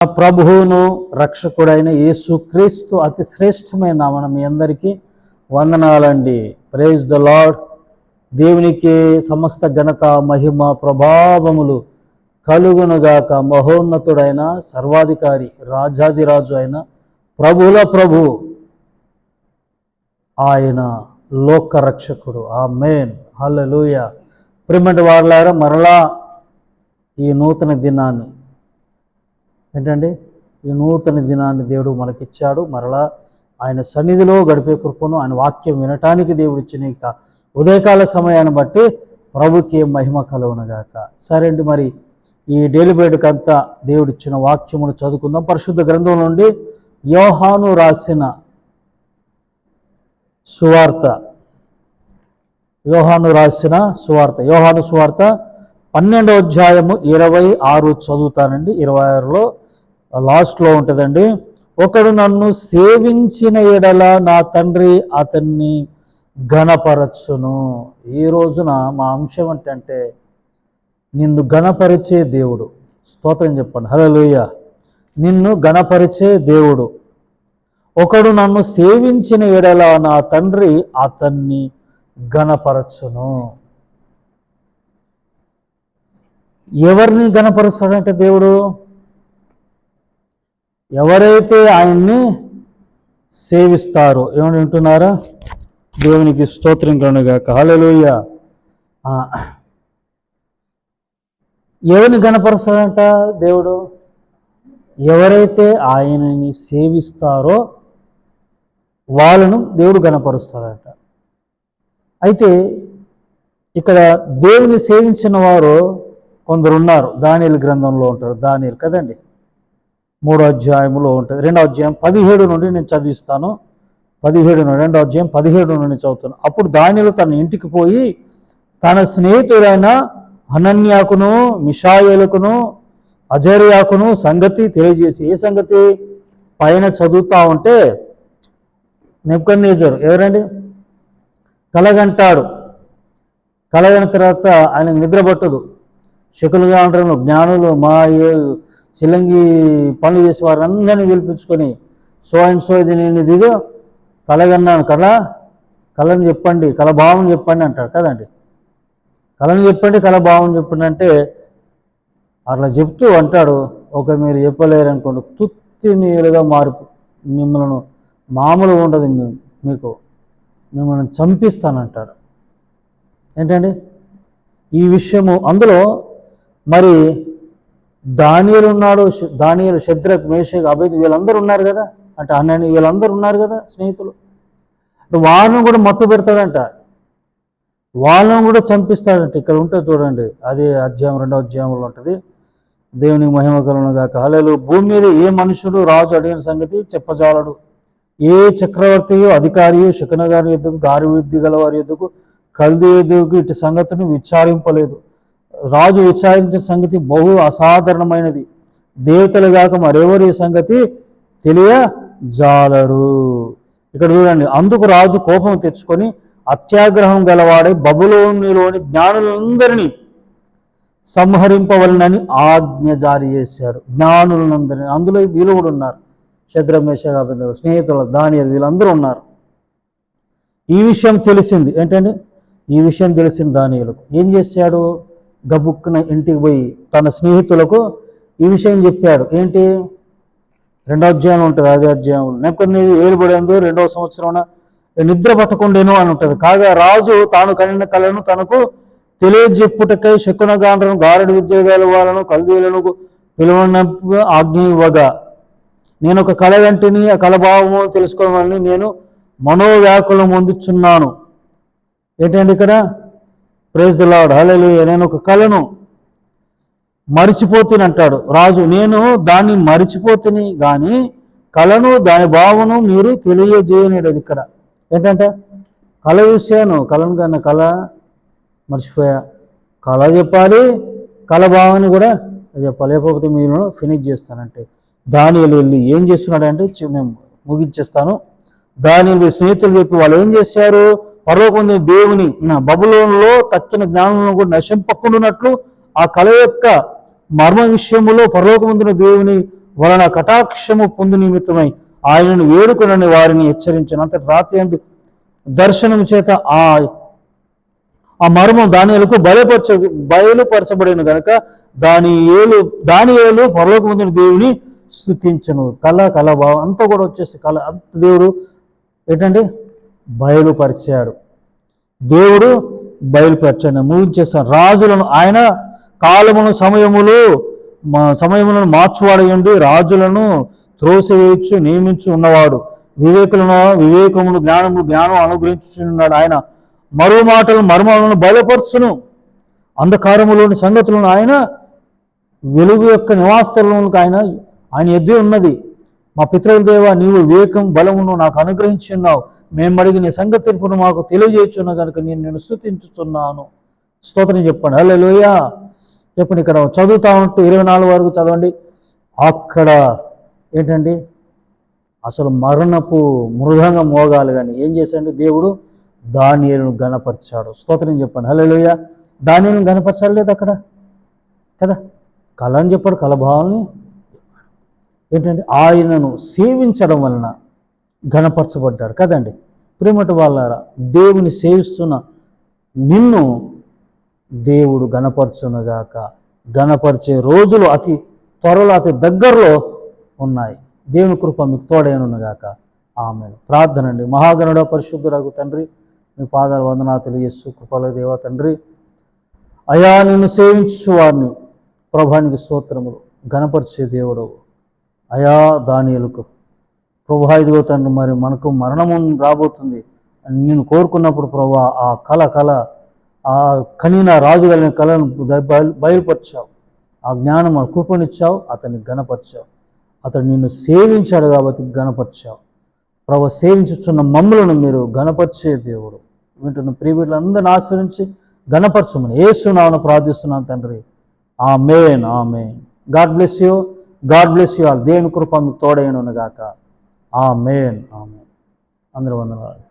ప్రభువును రక్షకుడైన యేసుక్రీస్తు అతి శ్రేష్టమైన నామన మీ అందరికీ వందనాలండి. ప్రేజ్ ద లార్డ్ దేవునికి సమస్త ఘనత మహిమ ప్రభావములు కలుగునుగాక. మహోన్నతుడైన సర్వాధికారి రాజాదిరాజు అయిన ప్రభుల ప్రభు ఆయన లోక రక్షకుడు. ఆ మేన్ హల్లెలూయ ప్రిమెంట్ వాడలారా మరలా ఈ నూతన దినాన్ని ఏంటండి ఈ నూతన దినాన్ని దేవుడు మనకిచ్చాడు. మరలా ఆయన సన్నిధిలో గడిపే కృపను ఆయన వాక్యం వినటానికి దేవుడు ఇచ్చిన ఇక ఉదయకాల సమయాన్ని బట్టి ప్రభుకి మహిమ కలుగునగాక. సరే అండి మరి ఈ డైలీ అంతా దేవుడిచ్చిన వాక్యమును చదువుకుందాం. పరిశుద్ధ గ్రంథం నుండి యోహాను రాసిన సువార్త యోహాను రాసిన సువార్త యోహాను సువార్త పన్నెండో అధ్యాయము ఇరవై ఆరు చదువుతానండి. ఇరవై ఆరులో లాస్ట్లో ఉంటుందండి. ఒకడు నన్ను సేవించిన ఎడల నా తండ్రి అతన్ని ఘనపరచును. ఈ రోజున మా అంశం ఏంటంటే నిన్ను ఘనపరిచే దేవుడు. స్తోత్రం చెప్పండి. హలోయ నిన్ను ఘనపరిచే దేవుడు. ఒకడు నన్ను సేవించిన ఎడల నా తండ్రి అతన్ని ఘనపరచును. ఎవరిని ఘనపరుస్తాడంటే దేవుడు? ఎవరైతే ఆయన్ని సేవిస్తారో ఏమని వింటున్నారా? దేవునికి స్తోత్రం కనుగాక హల్లెలూయ. ఎవరిని గణపరుస్తాడంట దేవుడు? ఎవరైతే ఆయనని సేవిస్తారో వాళ్ళను దేవుడు గణపరుస్తాడట. అయితే ఇక్కడ దేవుని సేవించిన వారు కొందరు ఉన్నారు దానియలు గ్రంథంలో ఉంటారు. దానిలు కదండి? మూడో అధ్యాయంలో ఉంటుంది. రెండో అధ్యాయం పదిహేడు నుండి నేను చదివిస్తాను. పదిహేడు నుండి రెండో అధ్యాయం పదిహేడు నుండి చదువుతాను. అప్పుడు దానిలో తన ఇంటికి పోయి తన స్నేహితుడైన అనన్యాకును మిషాయేలుకును అజర్యాకును సంగతి తెలియజేసి ఏ సంగతి? పైన చదువుతా ఉంటే నెప్పుకొనేజర్ ఎవరండి? కలగంటాడు. కలగని తర్వాత ఆయనకు నిద్ర పట్టదు. శకులుగా ఉంటారు జ్ఞానులు మా చిలంగి పనులు చేసే వారిని అందరినీ పిలిపించుకొని సో అండ్ సో ఇది నేను దిగు కలగన్నాను కళ కళను చెప్పండి కళ భావం చెప్పండి అంటాడు కదండి. కళను చెప్పండి కళ భావం చెప్పండి అంటే అట్లా చెప్తూ అంటాడు. ఒక మీరు చెప్పలేరు అనుకోండి తుత్తి నీరుగా మారు మిమ్మల్ని మామూలు ఉండదు మీకు. మిమ్మల్ని చంపిస్తానంటాడు. ఏంటండి? ఈ విషయము అందులో మరి దానియలు ఉన్నాడు దానియలు శద్రక్ మేషక్ అభేద్ వీళ్ళందరూ ఉన్నారు కదా? అంటే అన్నని వీళ్ళందరూ ఉన్నారు కదా స్నేహితులు? వాళ్ళను వాళ్ళని కూడా మట్టు పెడతాడంట. వాళ్ళను కూడా చంపిస్తాడంట. ఇక్కడ ఉంటుంది చూడండి. అదే అధ్యాయం రెండో అధ్యాయంలో ఉంటుంది. దేవునికి మహిమ కలను గాక. భూమి మీద ఏ మనుషుడు రాజు అడిగిన సంగతి చెప్పజాలడు. ఏ చక్రవర్తియో అధికారియో శకునగారి ఎద్దుకు గారి విద్య గల వారి ఎద్దుకు కల్ది ఎద్దుకు ఇటు సంగతిని విచారింపలేదు. రాజు విచారించిన సంగతి బహు అసాధారణమైనది. దేవతలు గాక మరెవరు ఈ సంగతి తెలియజాలరు. ఇక్కడ చూడండి అందుకు రాజు కోపం తెచ్చుకొని అత్యాగ్రహం గలవాడై బబులోనిలోని జ్ఞానులందరినీ సంహరింపవలనని ఆజ్ఞ జారీ చేశాడు. జ్ఞానులందరినీ అందులో వీళ్ళు కూడా ఉన్నారు. శద్రమేష స్నేహితులు దానియలు వీళ్ళందరూ ఉన్నారు. ఈ విషయం తెలిసింది. ఏంటంటే ఈ విషయం తెలిసింది దానియులకు ఏం చేశాడు? గబుక్కున ఇంటికి పోయి తన స్నేహితులకు ఈ విషయం చెప్పాడు. ఏంటి? రెండో అధ్యాయం ఉంటుంది అదే అధ్యాయం. నెప్పని ఏలుబడేందు రెండవ సంవత్సరం నిద్ర పట్టకుండేను అని ఉంటుంది. కాగా రాజు తాను కనిన కళను తనకు తెలియజెప్పుటకై శకున గాండ్రను గారడి విద్య వాళ్ళను కల్దీలను పిలువన ఆజ్ఞ ఇవ్వగా నేను ఒక కళ వెంటని ఆ కళభావము తెలుసుకోవాలని నేను మనోవ్యాకులం పొందుచున్నాను ఏంటండి ఇక్కడ? ప్రేజ్ ద నేను ఒక కళను మరిచిపోతుని అంటాడు. రాజు నేను దాన్ని మరిచిపోతుని కానీ కళను దాని భావను మీరు తెలియజేయలేదు ఇక్కడ. ఏంటంటే కళ చూశాను. కళను కన్నా కళ మర్చిపోయా. కళ చెప్పాలి కళ భావాన్ని కూడా చెప్పాలి. లేకపోతే మీరు ఫినిష్ చేస్తానంటే. దాని వెళ్ళి ఏం చేస్తున్నాడంటే నేను ముగించేస్తాను. దాని స్నేహితులు చెప్పి వాళ్ళు ఏం చేశారు? పర్వపొందిన దేవుని నా బబులోనులో తక్కిన జ్ఞానంలో కూడా నశింపకుండానట్లు ఆ కళ యొక్క మర్మ విషయములో పరలోకముందున దేవుని వలన కటాక్షము పొందు నిమిత్తమై ఆయనను వేడుకునని వారిని హెచ్చరించిన. అంత రాత్రి అందు దర్శనం చేత ఆ ఆ మర్మం దానిలకు బయలుపరచ బయలుపరచబడిన గనక దాని ఏలు దాని ఏలు పరలోకమందుని దేవుని స్థుతించను కళ కళ భావం అంతా కూడా వచ్చేసి కళ. అంత దేవుడు ఏంటంటే బయలుపరిచాడు. దేవుడు బయలుపరిచాడు. ముగించేస్తాను రాజులను ఆయన కాలమును సమయములు మా సమయములను మార్చువాడయండి రాజులను త్రోసివేయచ్చు నియమించి ఉన్నవాడు. వివేకులను వివేకములు జ్ఞానము జ్ఞానం అనుగ్రహించున్నాడు ఆయన. మరో మాటలు మర్మాలను బయలుపరచును. అంధకారములోని సంగతులను ఆయన వెలుగు యొక్క నివాసస్థలంలోకి ఆయన ఆయన ఎద్దు ఉన్నది. మా పితృల దేవ నీవు వివేకం బలమును నాకు అనుగ్రహించున్నావు. మేము అడిగి నీ సంగతి తీర్పును మాకు తెలియజేయచ్చున్నా కనుక నేను నేను స్థుతించుతున్నాను స్తోత్రం చెప్పండి. హల్లెలూయ. చెప్పండి ఇక్కడ చదువుతా ఉంటే ఇరవై నాలుగు వరకు చదవండి. అక్కడ ఏంటండి? అసలు మరణపు మృదంగ మోగాలి కానీ ఏం చేశాడు దేవుడు? దానియలను గణపరిచాడు స్తోత్రం చెప్పండి. హల్లెలూయ. దానియలను గణపరచాలి లేదు అక్కడ. కదా? కళ అని చెప్పాడు కలభావాల్ని ఏంటంటే ఆయనను సేవించడం వలన ఘనపరచబడ్డాడు. కదండి ప్రేమటి వాళ్ళారా దేవుని సేవిస్తున్న నిన్ను దేవుడు గణపరచునుగాక గణపరిచే రోజులు అతి త్వరలో అతి దగ్గరలో ఉన్నాయి. దేవుని కృప మీకు తోడైనగాక ఆమె ప్రార్థన అండి మహాగణుడ పరిశుద్ధురాగు తండ్రి మీ పాదాల వందనా తెలియజేస్తూ కృపల దేవ తండ్రి. అయా నిన్ను సేవించు వారిని ప్రభానికి స్తోత్రములు. గణపరిచే దేవుడవు. అయా దానియలకు ప్రభా ఇదిగో తండ్రి మరి మనకు మరణము రాబోతుంది అని నేను కోరుకున్నప్పుడు ప్రభా ఆ కళ కళ ఆ కనీన రాజు కలిగిన కళను బయలుపరిచావు. ఆ జ్ఞానం మనకు కూపనిచ్చావు అతన్ని గణపరిచావు అతడు నిన్ను సేవించాడు కాబట్టి గణపరిచావు ప్రభు సేవించుచున్న మమ్మలను మీరు గణపరిచే దేవుడు. వింటున్న ప్రియబిడ్డలందరిని ఆశ్రయించి గణపరచమని ఏసునామను ప్రార్థిస్తున్నాను తండ్రి. ఆ man ah man God bless you. God bless you all. దేవుని కృప మీకు తోడైనగాక ఆ మేన్ ఆ మేన్ అందరూ వందనాలు.